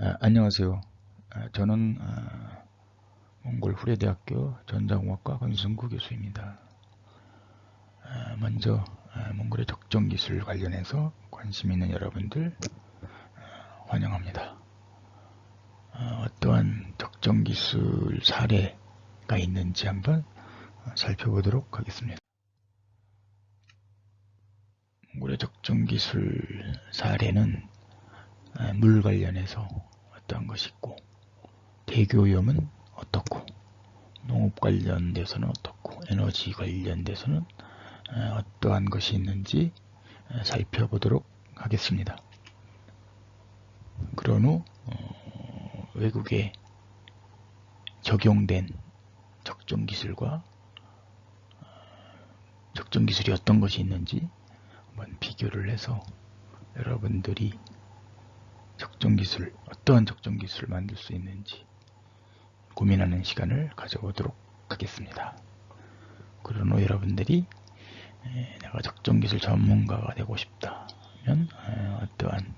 아, 안녕하세요. 아, 저는 아, 몽골 후레대학교 전자공학과 권승구 교수입니다. 아, 먼저 아, 몽골의 적정기술 관련해서 관심 있는 여러분들 아, 환영합니다. 아, 어떠한 적정기술 사례가 있는지 한번 살펴보도록 하겠습니다. 몽골의 적정기술 사례는 아, 물 관련해서 어떠한 것이 있고 대교염은 어떻고 농업 관련돼서는 어떻고 에너지 관련돼서는 아, 어떠한 것이 있는지 아, 살펴보도록 하겠습니다. 그런 후 어, 외국에 적용된 적정 기술과 적정 기술이 어떤 것이 있는지 한번 비교를 해서 여러분들이 적정 기술, 어떠한 적정 기술을 만들 수 있는지 고민하는 시간을 가져보도록 하겠습니다. 후 여러분들이 내가 적정 기술 전문가가 되고 싶다면 어떠한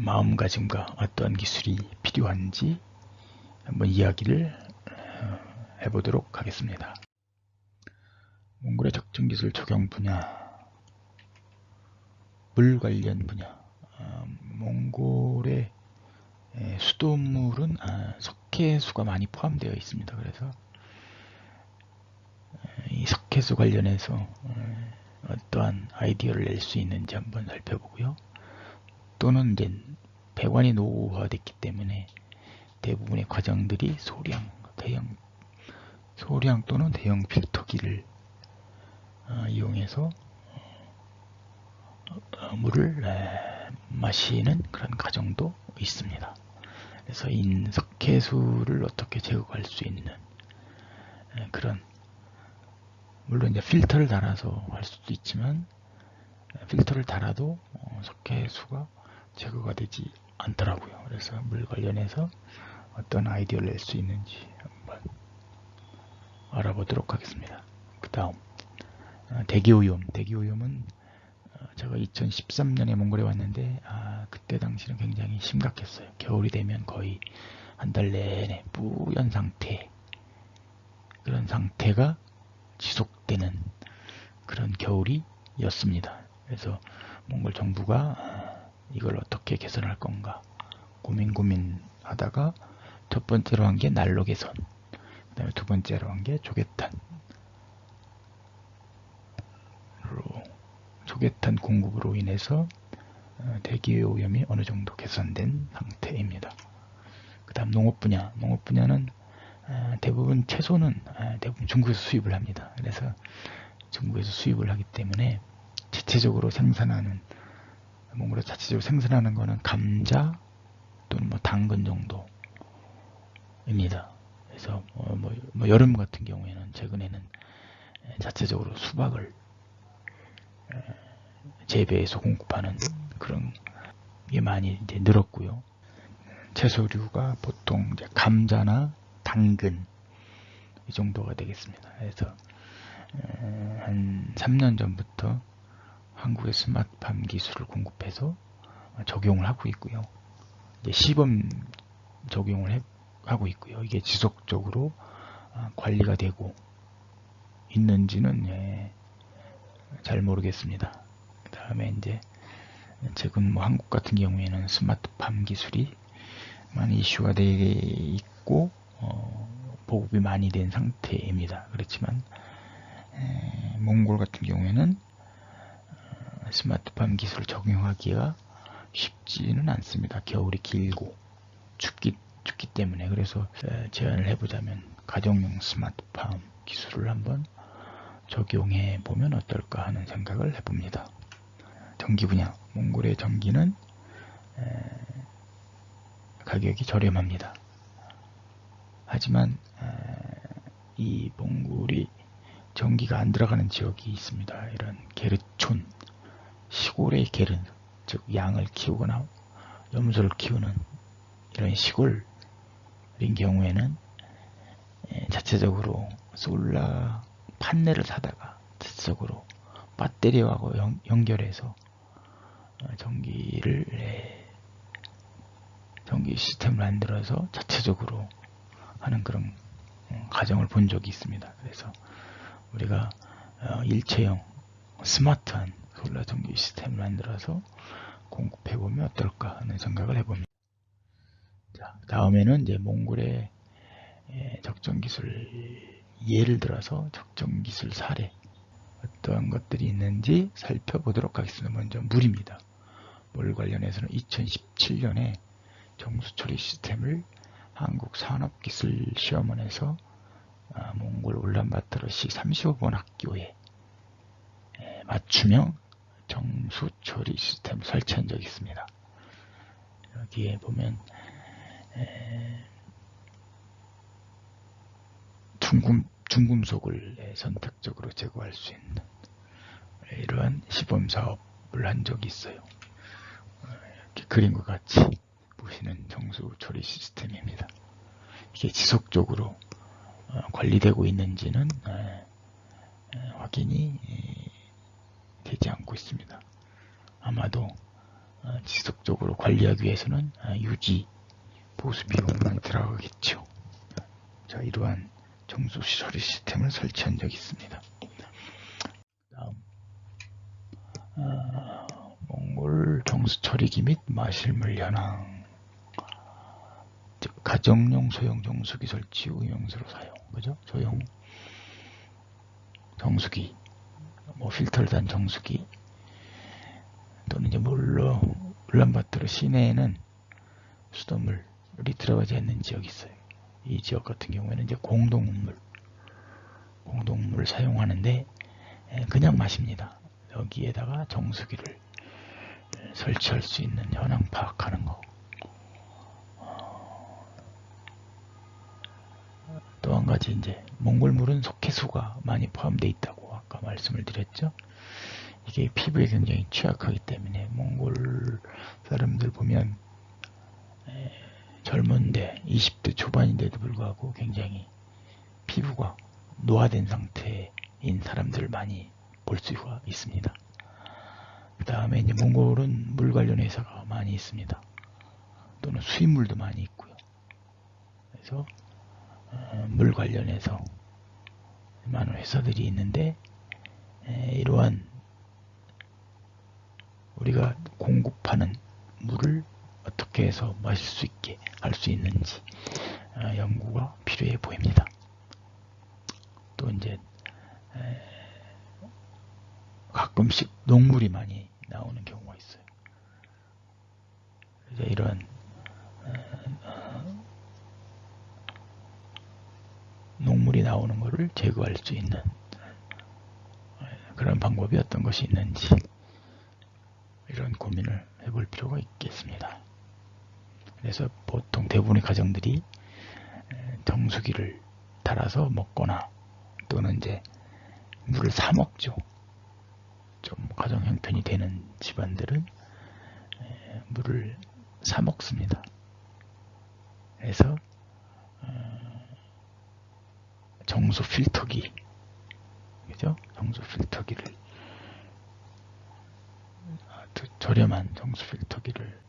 마음가짐과 어떠한 기술이 필요한지 한번 이야기를 해보도록 하겠습니다. 몽골의 적정 기술 적용 분야, 물 관련 분야, 몽골의 수돗물은 아, 석회수가 많이 포함되어 있습니다. 그래서 이 석회수 관련해서 어떠한 아이디어를 낼 수 있는지 한번 살펴보고요. 또는 이제 배관이 노후화됐기 때문에 대부분의 과정들이 소량, 대형, 소량 또는 대형 필터기를 어, 이용해서 어, 물을 마시는 그런 과정도 있습니다. 그래서 인석회수를 어떻게 제거할 수 있는 그런 물론 이제 필터를 달아서 할 수도 있지만 필터를 달아도 어, 석회수가 제거가 되지 않더라고요. 그래서 물 관련해서 어떤 아이디어를 낼 수 있는지 한번 알아보도록 하겠습니다. 그 다음 어, 대기오염 대기오염은 제가 2013년에 몽골에 왔는데 아, 그때 당시는 굉장히 심각했어요. 겨울이 되면 거의 한 달 내내 뿌연 상태 그런 상태가 지속되는 그런 겨울이었습니다. 그래서 몽골 정부가 아, 이걸 어떻게 개선할 건가 고민 고민 하다가 첫 번째로 한 게 난로 개선 그 다음에 두 번째로 한 게 조개탄 조개탄 공급으로 인해서 어, 대기 오염이 어느 정도 개선된 상태입니다. 그 다음 농업 분야, 농업 분야는 어, 대부분 채소는 어, 대부분 중국에서 수입을 합니다. 그래서 중국에서 수입을 하기 때문에 자체적으로 생산하는 몽골에 자체적으로 생산하는 거는 감자 또는 뭐 당근 정도입니다. 그래서 뭐, 뭐, 뭐 여름 같은 경우에는 최근에는 자체적으로 수박을 재배해서 공급하는 그런 게 많이 이제 늘었고요. 채소류가 보통 이제 감자나 당근 이 정도가 되겠습니다. 그래서 한 3년 전부터 한국의 스마트팜 기술을 공급해서 적용을 하고 있고요. 시범 적용을 해, 하고 있고요. 이게 지속적으로 아, 관리가 되고 있는지는 예, 잘 모르겠습니다. 그 다음에 이제 최근 뭐 한국 같은 경우에는 스마트팜 기술이 많이 이슈가 되어 있고 어, 보급이 많이 된 상태입니다. 그렇지만 에, 몽골 같은 경우에는 어, 스마트팜 기술을 적용하기가 쉽지는 않습니다. 겨울이 길고 춥기 춥기 때문에 그래서 제안을 해보자면 가정용 스마트팜 기술을 한번 적용해 보면 어떨까 하는 생각을 해봅니다. 전기 분야, 몽골의 전기는 가격이 저렴합니다. 하지만 이 몽골이 전기가 안 들어가는 지역이 있습니다. 이런 게르촌, 시골의 게르, 즉 양을 키우거나 염소를 키우는 이런 시골인 경우에는 자체적으로 솔라 판넬을 사다가 자체적으로 배터리하고 연, 결해서 어, 전기를 전기 시스템을 만들어서 자체적으로 하는 그런 어, 가정을 본 적이 있습니다. 그래서 우리가 어, 일체형 스마트한 솔라 전기 시스템을 만들어서 공급해 보면 어떨까 하는 생각을 해봅니다. 자, 다음에는 이제 몽골의 적정 기술 예를 들어서 적정 기술 사례 어떠한 것들이 있는지 살펴보도록 하겠습니다. 먼저 물입니다. 물 관련해서는 2017년에 정수처리 시스템을 한국산업기술시험원에서 아, 몽골 울란바토르시 35번 학교에 맞춤형 정수처리 시스템 설치한 적이 있습니다. 여기에 보면 중금, 중금속을 선택적으로 제거할 수 있는 이러한 시범 사업을 한 적이 있어요. 그림과 같이 보시는 정수 처리 시스템입니다. 이게 지속적으로 어, 관리되고 있는지는 확인이 되지 않고 있습니다. 아마도 어, 지속적으로 관리하기 위해서는 어, 유지, 보수 비용만 들어가겠죠. 자, 이러한 정수 처리 시스템을 설치한 적이 있습니다. 다음, 몽골 정수 처리기 및 마실물 현황 가정용 소형 정수기 설치 후 용수로 사용 그죠? 소형 정수기 뭐 필터를 단 정수기 또는 이제 물로 울란바토르 시내에는 수돗물이 들어가지 않는 지역이 있어요. 이 지역 같은 경우에는 이제 공동물 공동물을 사용하는데 그냥 마십니다. 여기에다가 정수기를 설치할 수 있는 현황 파악하는 거. 또 한 가지 이제 몽골물은 석회수가 많이 포함되어 있다고 아까 말씀을 드렸죠. 이게 피부에 굉장히 취약하기 때문에 몽골 사람들 보면 젊은데 20대 초반인데도 불구하고 굉장히 피부가 노화된 상태인 사람들 많이 볼 수가 있습니다. 그 다음에 이제 몽골은 물 관련 회사가 많이 있습니다. 또는 수입물도 많이 있고요. 그래서 어, 물 관련해서 많은 회사들이 있는데 이러한 우리가 공급하는 물을 어떻게 해서 마실 수 있게 할 수 있는지 어, 연구가 필요해 보입니다. 또 이제 가끔씩 녹물이 많이 나오는 경우가 있어요. 그래서 이런 녹물이 나오는 것을 제거할 수 있는 그런 방법이 어떤 것이 있는지 이런 고민을 해볼 필요가 있겠습니다. 그래서 보통 대부분의 가정들이 정수기를 달아서 먹거나 또는 이제 물을 사 먹죠. 좀 가정 형편이 되는 집안들은 물을 사 먹습니다. 그래서 어, 정수 필터기, 그죠? 정수 필터기를 저렴한 정수 필터기를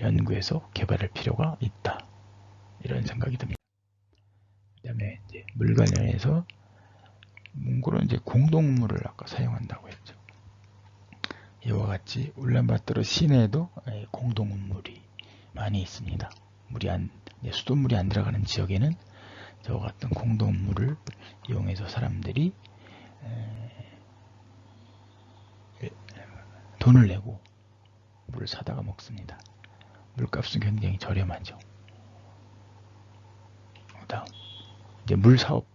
연구해서 개발할 필요가 있다. 이런 생각이 듭니다. 그 다음에 이제 물 관련해서 몽골은 이제 공동물을 아까 사용한다고 했죠. 이와 같이 울란바토르 시내에도 공동물이 많이 있습니다. 물이 안, 수돗물이 안 들어가는 지역에는 저와 같은 공동물을 이용해서 사람들이 돈을 내고 물을 사다가 먹습니다. 물값은 굉장히 저렴하죠. 다음 이제 물 사업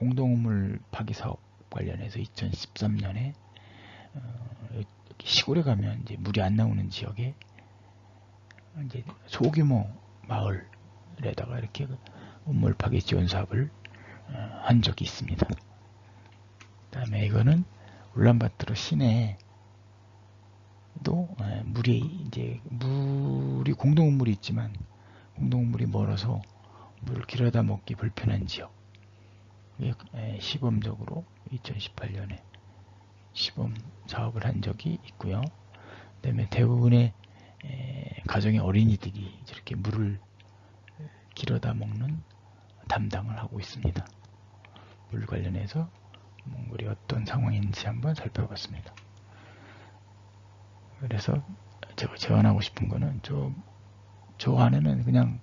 공동물 파기 사업 관련해서 2013년에 어, 시골에 가면 이제 물이 안 나오는 지역에 이제 소규모 마을에다가 이렇게 우물 파기 지원 사업을 어, 한 적이 있습니다. 그다음에 이거는 울란바토르 시내에 또 예, 물이 이제 물이 공동물이 있지만 공동물이 멀어서 물을 길어다 먹기 불편한 지역 예, 시범적으로 2018년에 시범 사업을 한 적이 있고요. 그다음에 대부분의 가정의 어린이들이 저렇게 물을 길어다 먹는 담당을 하고 있습니다. 물 관련해서 몽골이 어떤 상황인지 한번 살펴봤습니다. 그래서 제가 제안하고 싶은 거는 저, 저 안에는 그냥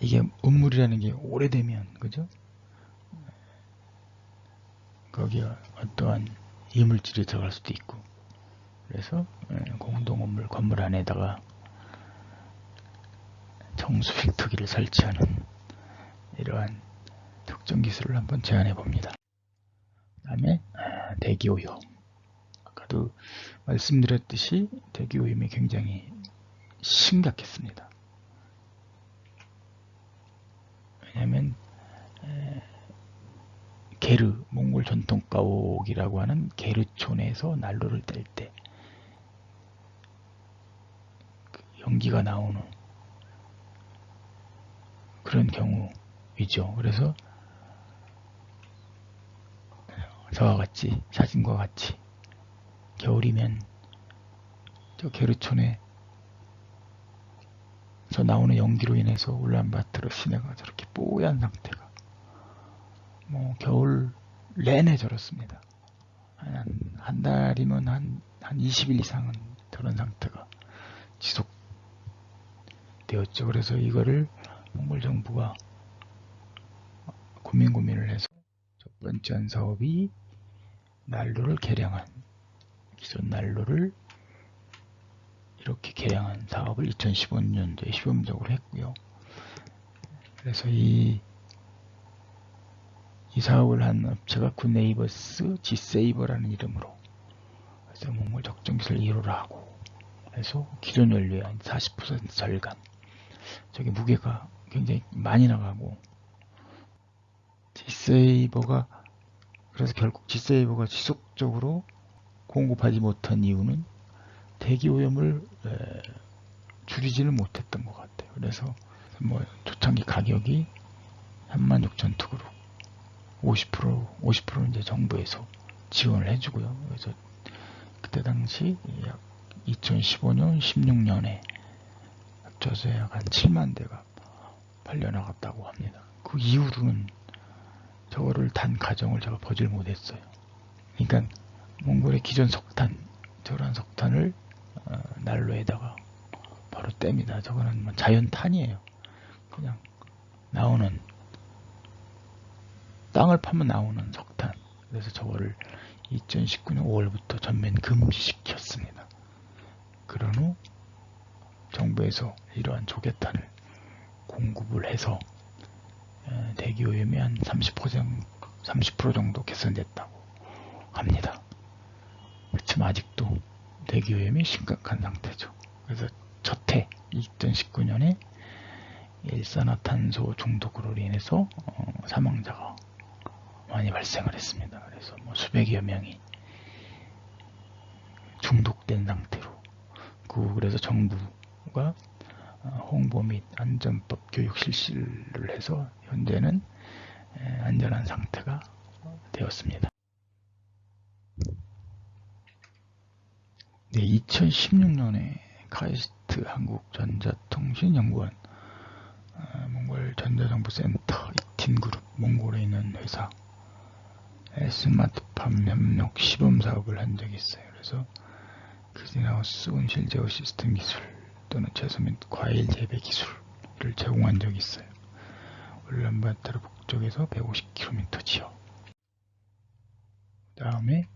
이게 음물이라는 게 오래되면 그죠? 거기에 어떠한 이물질이 들어갈 수도 있고 그래서 예, 공동 건물 건물 안에다가 정수 필터기를 설치하는 이러한 특정 기술을 한번 제안해 봅니다. 그 다음에 아, 대기 오염 아까도 말씀드렸듯이 대기 오염이 굉장히 심각했습니다. 왜냐하면 게르 몽골 전통 가옥이라고 하는 게르촌에서 난로를 뗄때 그 연기가 나오는 그런 경우이죠. 그래서 저와 같이 사진과 같이 겨울이면 저 게르촌에 저 나오는 연기로 인해서 울란바토르 시내가 저렇게 뽀얀 상태가 뭐 겨울 내내 저렇습니다. 한, 한 달이면 한, 한 20일 이상은 저런 상태가 지속되었죠. 그래서 이거를 몽골 정부가 고민 고민을 해서 첫 번째 한 사업이 난로를 개량한 기존 난로를 이렇게 개량한 사업을 2015년도에 시범적으로 했고요. 그래서 이, 이 사업을 한 업체가 굿네이버스 지세이버라는 이름으로 그래서 몽골 적정기술 1호를 하고 그래서 기존 연료의 한 40% 절감 저기 무게가 굉장히 많이 나가고 지세이버가 그래서 결국 지세이버가 지속적으로 공급하지 못한 이유는 대기 오염을 줄이지는 못했던 것 같아요. 그래서 뭐 초창기 가격이 36,000투구로 50% 50% 이제 정부에서 지원을 해주고요. 그래서 그때 당시 약 2015년 16년에 합쳐서 약 한 7만 대가 팔려나갔다고 합니다. 그 이후로는 저거를 단 가정을 제가 보질 못했어요. 그러니까 몽골의 기존 석탄, 저런 석탄을 어, 난로에다가 바로 뗍니다. 저거는 뭐 자연탄이에요. 그냥 나오는 땅을 파면 나오는 석탄. 그래서 저거를 2019년 5월부터 전면 금지시켰습니다. 그런 후 정부에서 이러한 조개탄을 공급을 해서 대기 오염이 한 30%, 30% 정도 개선됐다고 합니다. 그렇지만 아직도 대기오염이 심각한 상태죠. 그래서 첫해 2019년에 일산화탄소 중독으로 인해서 어, 사망자가 많이 발생을 했습니다. 그래서 뭐 수백여 명이 중독된 상태로 그 그래서 정부가 어, 홍보 및 안전법 교육 실시를 해서 현재는 안전한 상태가 되었습니다. 네, 2016년에 카이스트 한국전자통신연구원 어, 몽골 전자정보센터 이팀그룹 몽골에 있는 회사 스마트팜 협력 시범 사업을 한 적이 있어요. 그래서 그진하우스 온실 제어 시스템 기술 또는 채소 및 과일 재배 기술을 제공한 적이 있어요. 울란바토르 북쪽에서 150km 지역. 그 다음에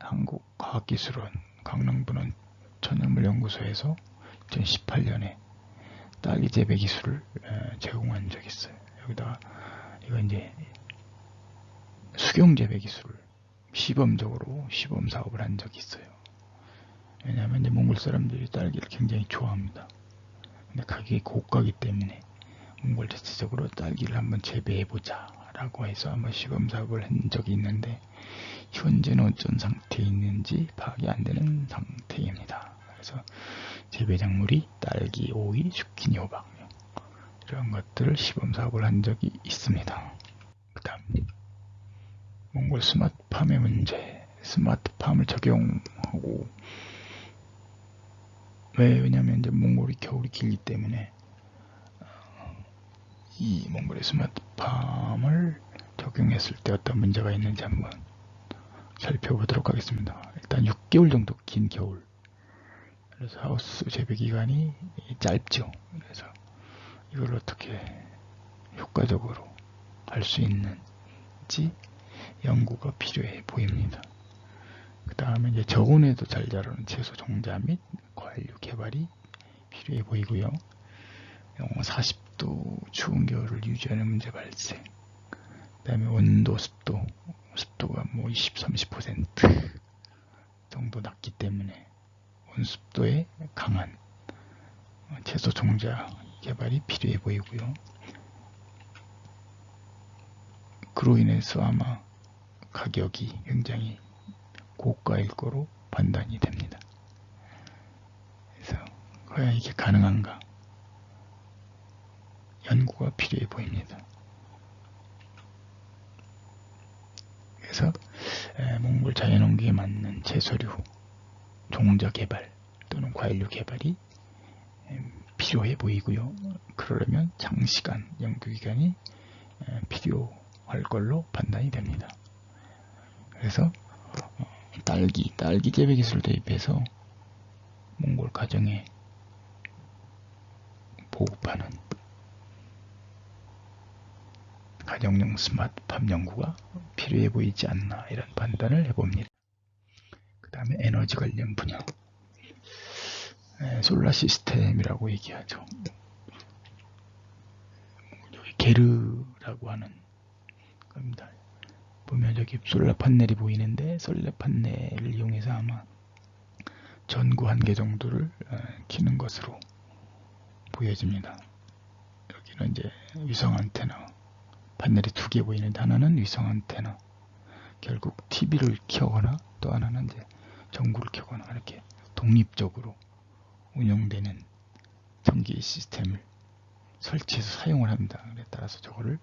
한국과학기술원 강릉분원 천연물연구소에서 2018년에 딸기 재배 기술을 제공한 적이 있어요. 여기다가 이거 이제 수경 재배 기술을 시범적으로 시범 사업을 한 적이 있어요. 왜냐하면 이제 몽골 사람들이 딸기를 굉장히 좋아합니다. 근데 가격이 고가기 때문에 몽골 자체적으로 딸기를 한번 재배해보자 라고 해서 한번 시범 사업을 한 적이 있는데 현재는 어떤 상태에 있는지 파악이 안 되는 상태입니다. 그래서 재배 작물이 딸기, 오이, zucchini, 호박 이런 것들을 시범 사업을 한 적이 있습니다. 그 다음 몽골 스마트팜의 문제 스마트팜을 적용하고 왜 왜냐면 이제 몽골이 겨울이 길기 때문에 어, 이 몽골의 스마트팜을 적용했을 때 어떤 문제가 있는지 한번 살펴보도록 하겠습니다. 일단 6개월 정도 긴 겨울. 그래서 하우스 재배 기간이 짧죠. 그래서 이걸 어떻게 효과적으로 할 수 있는지 연구가 필요해 보입니다. 그 다음에 이제 저온에도 잘 자라는 채소 종자 및 과일류 개발이 필요해 보이고요. 영하 40 도 추운 겨울을 유지하는 문제 발생. 그 다음에 온도, 습도, 습도가 뭐 20, 30% 정도 낮기 때문에 온습도에 강한 채소 종자 개발이 필요해 보이고요. 그로 인해서 아마 가격이 굉장히 고가일 거로 판단이 됩니다. 그래서 과연 이게 가능한가? 연구가 필요해 보입니다. 그래서 에, 몽골 자연환경에 맞는 채소류 종자 개발 또는 과일류 개발이 에, 필요해 보이고요. 그러려면 장시간 연구 기간이 에, 필요할 걸로 판단이 됩니다. 그래서 어, 딸기, 딸기 재배 기술을 도입해서 몽골 가정에 보급하는 가정용 스마트팜 연구가 필요해 보이지 않나 이런 판단을 해봅니다. 그 다음에 에너지 관련 분야 에, 솔라 시스템이라고 얘기하죠. 여기 게르라고 하는 겁니다. 보면 여기 솔라 판넬이 보이는데 솔라 판넬을 이용해서 아마 전구 한 개 정도를 어, 키는 것으로 보여집니다. 여기는 이제 위성 안테나 판넬이 두 개 보이는데 하나는 위성 안테나 결국 TV를 켜거나 또 하나는 이제 전구를 켜거나 이렇게 독립적으로 운영되는 전기 시스템을 설치해서 사용을 합니다. 따라서 저거를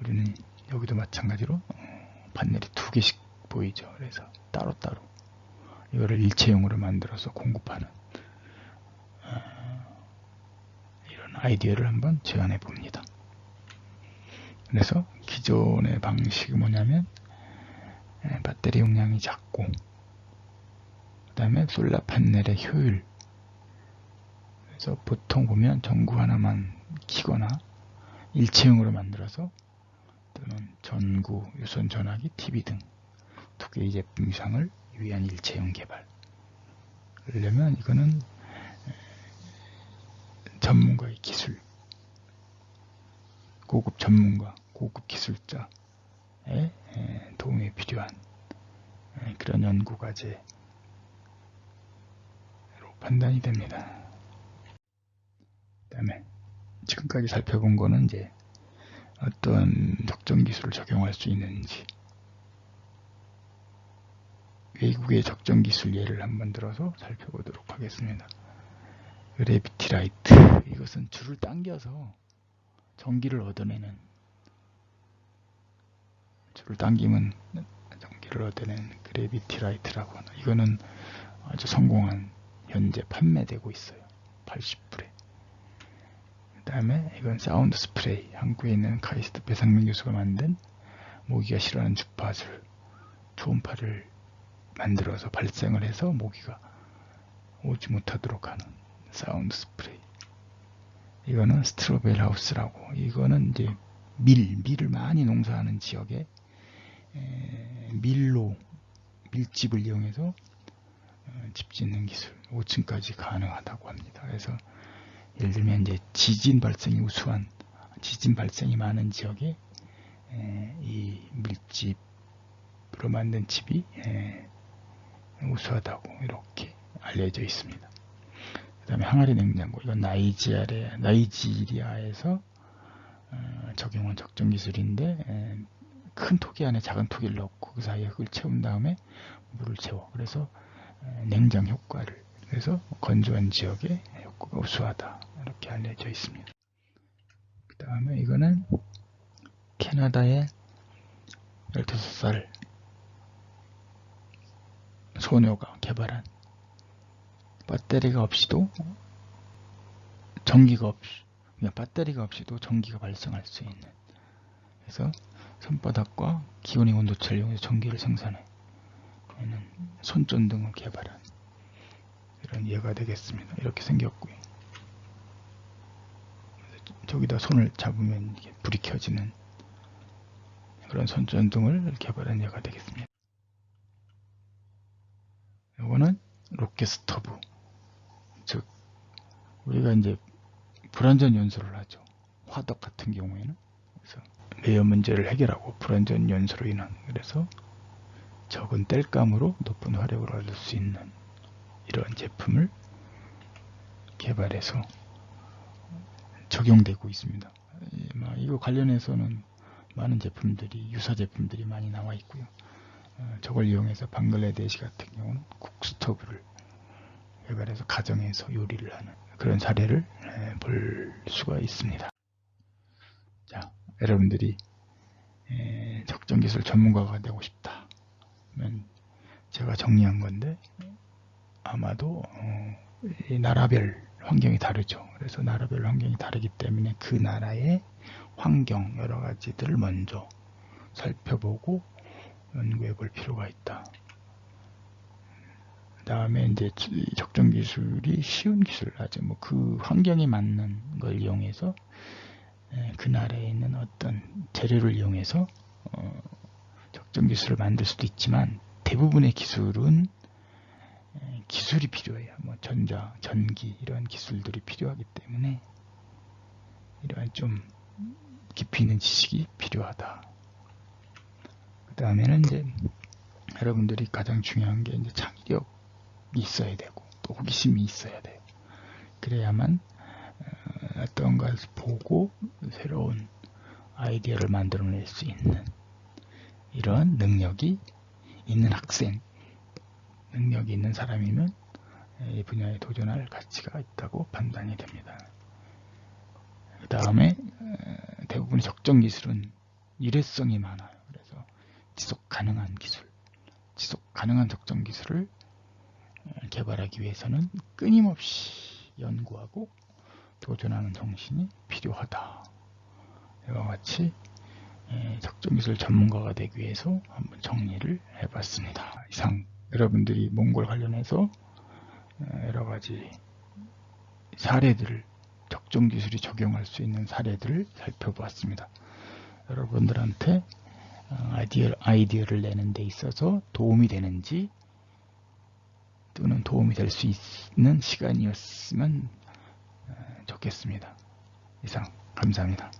우리는 여기도 마찬가지로 어, 판넬이 두 개씩 보이죠. 그래서 따로따로 이거를 일체형으로 만들어서 공급하는 어, 이런 아이디어를 한번 제안해 봅니다. 그래서 기존의 방식이 뭐냐면 에, 배터리 용량이 작고 그 다음에 솔라 판넬의 효율 그래서 보통 보면 전구 하나만 키거나 일체형으로 만들어서 또는 전구, 유선 전화기, TV 등 두 개의 제품 이상을 위한 일체형 개발. 그러려면 이거는 전문가의 기술, 고급 전문가, 고급 기술자의 도움이 필요한 그런 연구 과제로 판단이 됩니다. 그 다음에 지금까지 살펴본 거는 이제 어떤 적정 기술을 적용할 수 있는지 외국의 적정 기술 예를 한번 들어서 살펴보도록 하겠습니다. 그래비티 라이트 이것은 줄을 당겨서 전기를 얻어내는 줄을 당기면 전기를 얻어내는 그래비티 라이트라고 하나. 이거는 아주 성공한 현재 판매되고 있어요. 80불에. 그 다음에 이건 사운드 스프레이. 한국에 있는 카이스트 배상민 교수가 만든 모기가 싫어하는 주파수를 초음파를 만들어서 발생을 해서 모기가 오지 못하도록 하는 사운드 스프레이 이거는 스트로벨 하우스라고 이거는 이제 밀, 밀을 많이 농사하는 지역에 에, 밀로 밀집을 이용해서 어, 집 짓는 기술 5층까지 가능하다고 합니다. 그래서 예를 들면 이제 지진 발생이 우수한 지진 발생이 많은 지역에 에, 이 밀집으로 만든 집이 에, 우수하다고 이렇게 알려져 있습니다. 그 다음에 항아리 냉장고 이건 나이지리아, 나이지리아에서 어, 적용한 적정 기술인데 에, 큰 토기 안에 작은 토기를 넣고 그 사이에 흙을 채운 다음에 물을 채워 그래서 에, 냉장 효과를 그래서 건조한 지역에 효과가 우수하다 이렇게 알려져 있습니다. 그 다음에 이거는 캐나다의 15살 소녀가 개발한 배터리가 없이도 전기가 없이 그냥 배터리가 없이도 전기가 발생할 수 있는 그래서 손바닥과 기온의 온도차를 이용해서 전기를 생산해 는 손전등을 개발한 이런 예가 되겠습니다. 이렇게 생겼고요. 저기다 손을 잡으면 불이 켜지는 그런 손전등을 개발한 예가 되겠습니다. 이거는 로켓 스토브 즉 우리가 이제 불완전 연소를 하죠. 화덕 같은 경우에는 그래서 매연 문제를 해결하고 불완전 연소로 인한 그래서 적은 땔감으로 높은 화력을 얻을 수 있는 이러한 제품을 개발해서 적용되고 있습니다. 이거 관련해서는 많은 제품들이 유사 제품들이 많이 나와 있고요. 어, 저걸 이용해서 방글라데시 같은 경우는 국스토브를 개발해서 가정에서 요리를 하는 그런 사례를 볼 수가 있습니다. 자, 여러분들이 적정기술 전문가가 되고 싶다. 면 제가 정리한 건데 아마도 어, 나라별 환경이 다르죠. 그래서 나라별 환경이 다르기 때문에 그 나라의 환경 여러 가지들을 먼저 살펴보고 연구해 볼 필요가 있다. 그 다음에 이제 적정 기술이 쉬운 기술 아주 뭐 그 환경에 맞는 걸 이용해서 그 나라에 있는 어떤 재료를 이용해서 어 적정 기술을 만들 수도 있지만 대부분의 기술은 기술이 필요해요. 뭐 전자, 전기 이런 기술들이 필요하기 때문에 이러한 좀 깊이 있는 지식이 필요하다. 그 다음에는 이제 여러분들이 가장 중요한 게 이제 창의력이 있어야 되고 또 호기심이 있어야 돼요. 그래야만 어, 어떤 것을 보고 새로운 아이디어를 만들어낼 수 있는 이런 능력이 있는 학생, 능력이 있는 사람이면 이 분야에 도전할 가치가 있다고 판단이 됩니다. 그 다음에 대부분의 적정 기술은 일회성이 많아요. 그래서 지속 가능한 기술, 지속 가능한 적정 기술을 개발하기 위해서는 끊임없이 연구하고 도전하는 정신이 필요하다. 이와 같이 적정기술 전문가가 되기 위해서 한번 정리를 해봤습니다. 이상 여러분들이 몽골 관련해서 여러가지 사례들을 적정기술이 적용할 수 있는 사례들을 살펴보았습니다. 여러분들한테 어, 아이디어, 아이디어를 내는 데 있어서 도움이 되는지 또는 도움이 될 수 있는 시간이었으면 좋겠습니다. 이상 감사합니다.